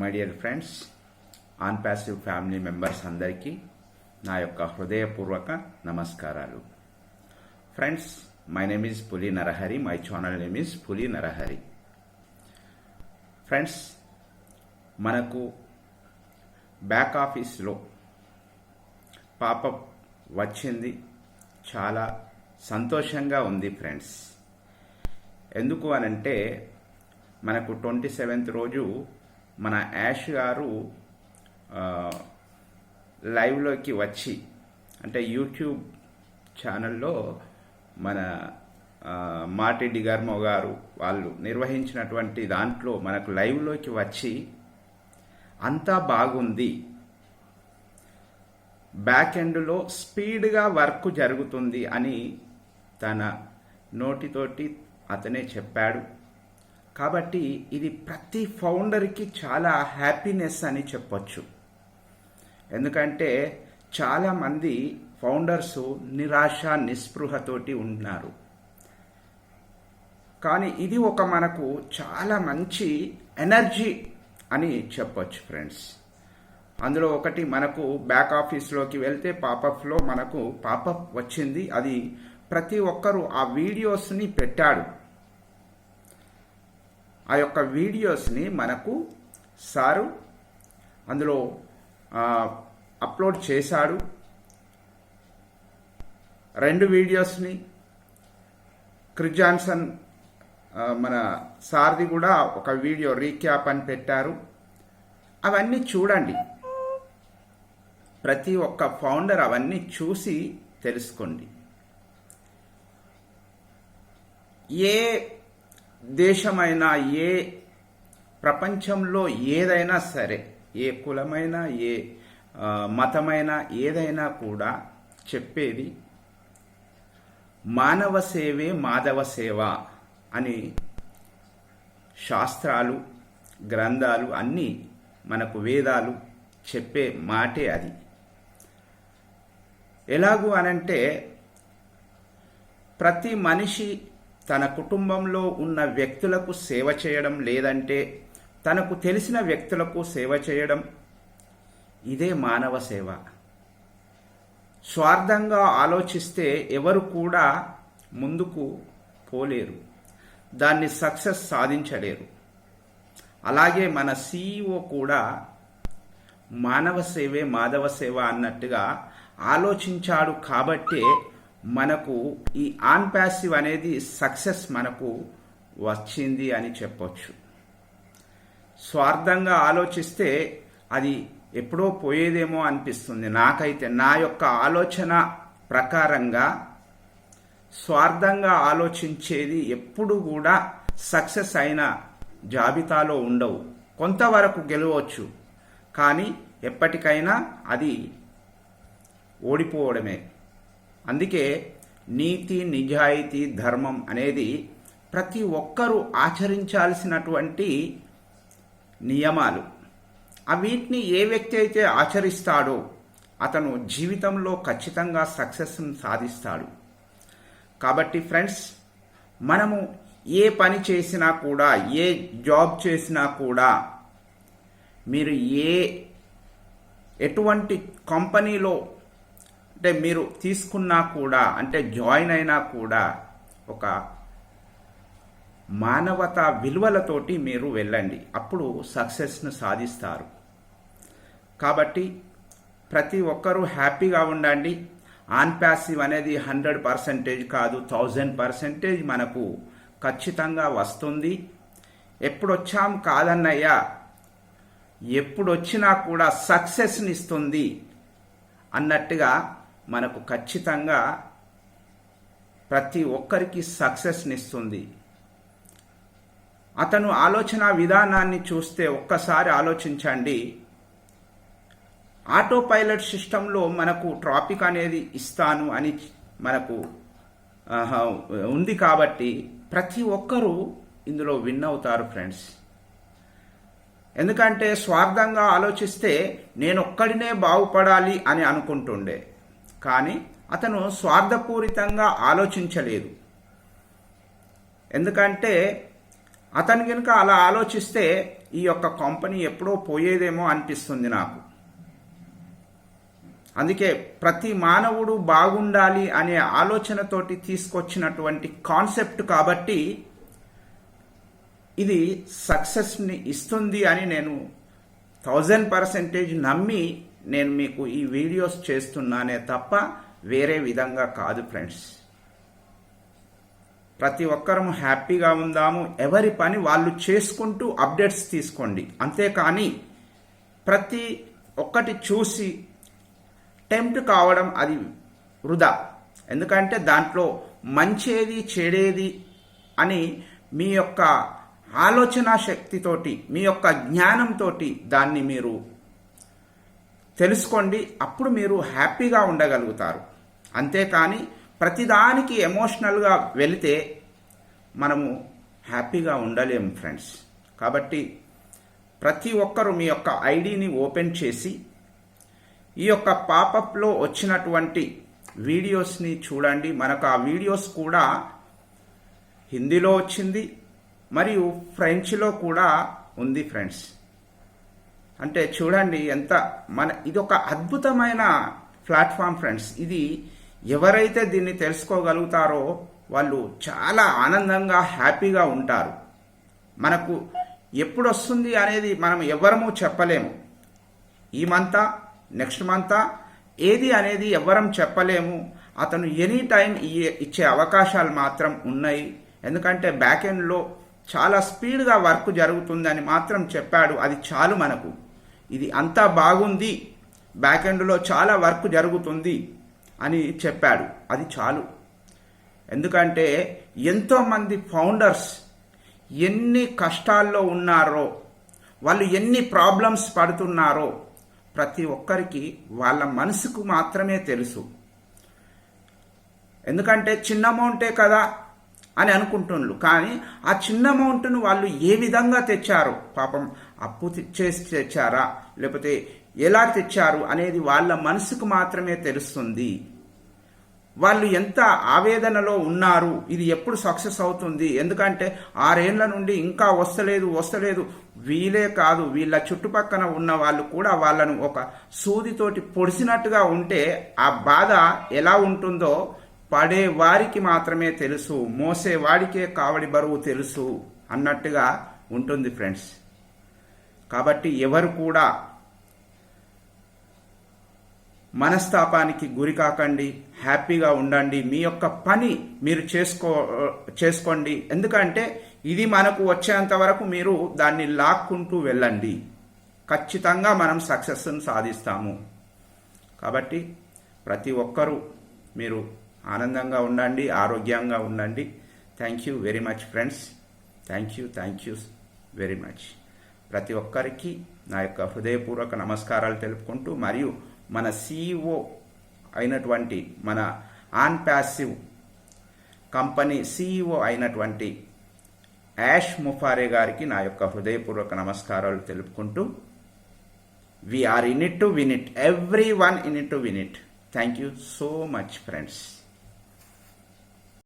My dear friends on passive family members అందరికీ నా యొక్క హృదయపూర్వక నమస్కారాలు. Friends my name is Puli Narahari my channel name is Puli Narahari friends మనకు back ఆఫీస్లో పాపప్ వచ్చింది. చాలా సంతోషంగా ఉంది ఫ్రెండ్స్ ఎందుకు అనంటే మనకు ట్వంటీ సెవెంత్ రోజు మన యాష్ గారు లైవ్లోకి వచ్చి అంటే యూట్యూబ్ ఛానల్లో మన మాటిడి గర్మో గారు వాళ్ళు నిర్వహించినటువంటి దాంట్లో మనకు లైవ్లోకి వచ్చి అంతా బాగుంది. బ్యాక్ ఎండ్లో స్పీడ్గా వర్క్ జరుగుతుంది అని తన నోటితోటి అతనే చెప్పాడు. కాబట్టి ఇది ప్రతి ఫౌండర్కి చాలా హ్యాపీనెస్ అని చెప్పొచ్చు. ఎందుకంటే చాలామంది ఫౌండర్స్ నిరాశ నిస్పృహతోటి ఉన్నారు. కానీ ఇది ఒక మనకు చాలా మంచి ఎనర్జీ అని చెప్పొచ్చు ఫ్రెండ్స్. అందులో ఒకటి మనకు బ్యాక్ ఆఫీస్లోకి వెళ్తే పాపప్లో మనకు పాపప్ వచ్చింది. అది ప్రతి ఒక్కరూ ఆ వీడియోస్ని పెట్టాడు. ఆ యొక్క వీడియోస్ని మనకు సారు అందులో అప్లోడ్ చేశాడు. రెండు వీడియోస్ని క్రిజాన్సన్ మన సార్ది కూడా ఒక వీడియో రీక్యాప్ అని పెట్టారు. అవన్నీ చూడండి. ప్రతి ఒక్క ఫౌండర్ అవన్నీ చూసి తెలుసుకోండి. ఏ దేశమైనా ఏ ప్రపంచంలో ఏదైనా సరే ఏ కులమైనా ఏ మతమైనా ఏదైనా కూడా చెప్పేది మానవ సేవే మాధవ సేవ అని శాస్త్రాలు గ్రంథాలు అన్నీ మనకు వేదాలు చెప్పే మాటే అది. ఎలాగూ అనంటే ప్రతి మనిషి తన కుటుంబంలో ఉన్న వ్యక్తులకు సేవ చేయడం లేదంటే తనకు తెలిసిన వ్యక్తులకు సేవ చేయడం ఇదే మానవ సేవ. స్వార్థంగా ఆలోచిస్తే ఎవరు కూడా ముందుకు పోలేరు. దాన్ని సక్సెస్ సాధించలేరు. అలాగే మన సీఈఓ కూడా మానవ సేవే మాధవ సేవ అన్నట్టుగా ఆలోచించాడు కాబట్టే మనకు ఈ ఆన్ ప్యాసివ్ అనేది సక్సెస్ మనకు వచ్చింది అని చెప్పొచ్చు. స్వార్థంగా ఆలోచిస్తే అది ఎప్పుడో పోయేదేమో అనిపిస్తుంది. నాకైతే నా యొక్క ఆలోచన ప్రకారంగా స్వార్థంగా ఆలోచించేది ఎప్పుడు కూడా సక్సెస్ అయిన జాబితాలో ఉండవు. కొంతవరకు గెలవచ్చు. కానీ ఎప్పటికైనా అది ఓడిపోవడమే. అందుకే నీతి నిజాయితీ ధర్మం అనేది ప్రతి ఒక్కరూ ఆచరించాల్సినటువంటి నియమాలు. అవిటిని ఏ వ్యక్తి అయితే ఆచరిస్తాడో అతను జీవితంలో ఖచ్చితంగా సక్సెస్ను సాధిస్తాడు. కాబట్టి ఫ్రెండ్స్ మనము ఏ పని చేసినా కూడా ఏ జాబ్ చేసినా కూడా మీరు ఏ ఎటువంటి కంపెనీలో అంటే మీరు తీసుకున్నా కూడా అంటే జాయిన్ అయినా కూడా ఒక మానవత విలువలతోటి మీరు వెళ్ళండి. అప్పుడు సక్సెస్ను సాధిస్తారు. కాబట్టి ప్రతి ఒక్కరూ హ్యాపీగా ఉండండి. ఆన్ ప్యాసివ్ అనేది హండ్రెడ్ పర్సెంటేజ్ కాదు థౌజండ్ పర్సెంటేజ్ మనకు ఖచ్చితంగా వస్తుంది. ఎప్పుడొచ్చాం కాదన్నయ్యా? ఎప్పుడొచ్చినా కూడా సక్సెస్ని ఇస్తుంది అన్నట్టుగా మనకు ఖచ్చితంగా ప్రతి ఒక్కరికి సక్సెస్ని ఇస్తుంది అతను ఆలోచన విధానాన్ని చూస్తే ఒక్కసారి ఆలోచించండి. ఆటో పైలట్ సిస్టంలో మనకు ట్రాఫిక్ అనేది ఇస్తాను అని మనకు ఉంది కాబట్టి ప్రతి ఒక్కరూ ఇందులో విన్ అవుతారు ఫ్రెండ్స్ ఎందుకంటే స్వార్థంగా ఆలోచిస్తే నేను ఒక్కడినే బాగుపడాలి అని అనుకుంటుండే. కానీ అతను స్వార్థపూరితంగా ఆలోచించలేదు. ఎందుకంటే అతను కనుక అలా ఆలోచిస్తే ఈ యొక్క కంపెనీ ఎప్పుడో పోయేదేమో అనిపిస్తుంది నాకు. అందుకే ప్రతి మానవుడు బాగుండాలి అనే ఆలోచనతోటి తీసుకొచ్చినటువంటి కాన్సెప్ట్ కాబట్టి ఇది సక్సెస్ని ఇస్తుంది అని నేను థౌజండ్ పర్సెంటేజ్ నమ్మి నేను మీకు ఈ వీడియోస్ చేస్తున్నానే తప్ప వేరే విధంగా కాదు ఫ్రెండ్స్ ప్రతి ఒక్కరము హ్యాపీగా ఉందాము. ఎవరి పని వాళ్ళు చేసుకుంటూ అప్డేట్స్ తీసుకోండి. అంతేకాని ప్రతి ఒక్కటి చూసి టెంప్ట్ కావడం అది వృధా. ఎందుకంటే దాంట్లో మంచేది చెడేది అని మీ యొక్క ఆలోచన శక్తితోటి మీ యొక్క జ్ఞానంతో దాన్ని మీరు తెలుసుకోండి అప్పుడు మీరు హ్యాపీగా ఉండగలుగుతారు. అంతేకాని ప్రతిదానికి ఎమోషనల్గా వెళితే మనము హ్యాపీగా ఉండలేము ఫ్రెండ్స్. కాబట్టి ప్రతి ఒక్కరు మీ యొక్క ఐడిని ఓపెన్ చేసి ఈ యొక్క పాపప్లో వచ్చినటువంటి వీడియోస్ని చూడండి. మనకు ఆ వీడియోస్ కూడా హిందీలో వచ్చింది మరియు ఫ్రెంచ్లో కూడా ఉంది ఫ్రెండ్స్. అంటే చూడండి ఎంత మన ఇది ఒక అద్భుతమైన ప్లాట్ఫామ్ ఫ్రెండ్స్. ఇది ఎవరైతే దీన్ని తెలుసుకోగలుగుతారో వాళ్ళు చాలా ఆనందంగా హ్యాపీగా ఉంటారు. మనకు ఎప్పుడు వస్తుంది అనేది మనం ఎవరము చెప్పలేము. ఈ మంతా నెక్స్ట్ మంతా ఏది అనేది ఎవ్వరం చెప్పలేము. అతను ఎనీ టైం ఇచ్చే అవకాశాలు మాత్రం ఉన్నాయి. ఎందుకంటే బ్యాక్ ఎండ్లో చాలా స్పీడ్గా వర్క్ జరుగుతుందని మాత్రం చెప్పాడు. అది చాలు మనకు. ఇది అంతా బాగుంది. బ్యాక్ ఎండ్లో చాలా వర్క్ జరుగుతుంది అని చెప్పాడు. అది చాలు. ఎందుకంటే ఎంతోమంది ఫౌండర్స్ ఎన్ని కష్టాల్లో ఉన్నారో వాళ్ళు ఎన్ని ప్రాబ్లమ్స్ పడుతున్నారో ప్రతి ఒక్కరికి వాళ్ళ మనసుకు మాత్రమే తెలుసు. ఎందుకంటే చిన్న అమౌంటే కదా అని అనుకుంటున్నారు. కానీ ఆ చిన్న అమౌంట్ను వాళ్ళు ఏ విధంగా తెచ్చారు పాపం అప్పు చేసి తెచ్చారా? లేకపోతే ఎలా తెచ్చారు అనేది వాళ్ళ మనసుకు మాత్రమే తెలుస్తుంది. వాళ్ళు ఎంత ఆవేదనలో ఉన్నారు ఇది ఎప్పుడు సక్సెస్ అవుతుంది? ఎందుకంటే ఆరేళ్ళ నుండి ఇంకా వస్తలేదు వస్తలేదు. వీలే కాదు వీళ్ళ చుట్టుపక్కన ఉన్న వాళ్ళు కూడా వాళ్ళను ఒక సూదితోటి పొడిసినట్టుగా ఉంటే ఆ బాధ ఎలా ఉంటుందో పడే వారికి మాత్రమే తెలుసు మోసే వాడికే కావడి బరువు తెలుసు అన్నట్టుగా ఉంటుంది ఫ్రెండ్స్. కాబట్టి ఎవరు కూడా మనస్తాపానికి గురి కాకండి హ్యాపీగా ఉండండి. మీ యొక్క పని మీరు చేసుకో చేసుకోండి. ఎందుకంటే ఇది మనకు వచ్చేంత వరకు మీరు దాన్ని లాక్కుంటూ వెళ్ళండి. ఖచ్చితంగా మనం సక్సెస్ను సాధిస్తాము. కాబట్టి ప్రతి ఒక్కరూ మీరు ఆనందంగా ఉండండి ఆరోగ్యంగా ఉండండి. Thank you very much friends. Thank you thank you very much. ప్రతి ఒక్కరికి నా యొక్క హృదయపూర్వక నమస్కారాలు తెలుపుకుంటూ మరియు మన సిఇఓ అయినటువంటి మన ఆన్ ప్యాసివ్ కంపెనీ సిఇఓ అయినటువంటి యాష్ ముఫారే గారికి నా యొక్క హృదయపూర్వక నమస్కారాలు తెలుపుకుంటూ we're in it to win it everyone in it to win it thank you so much friends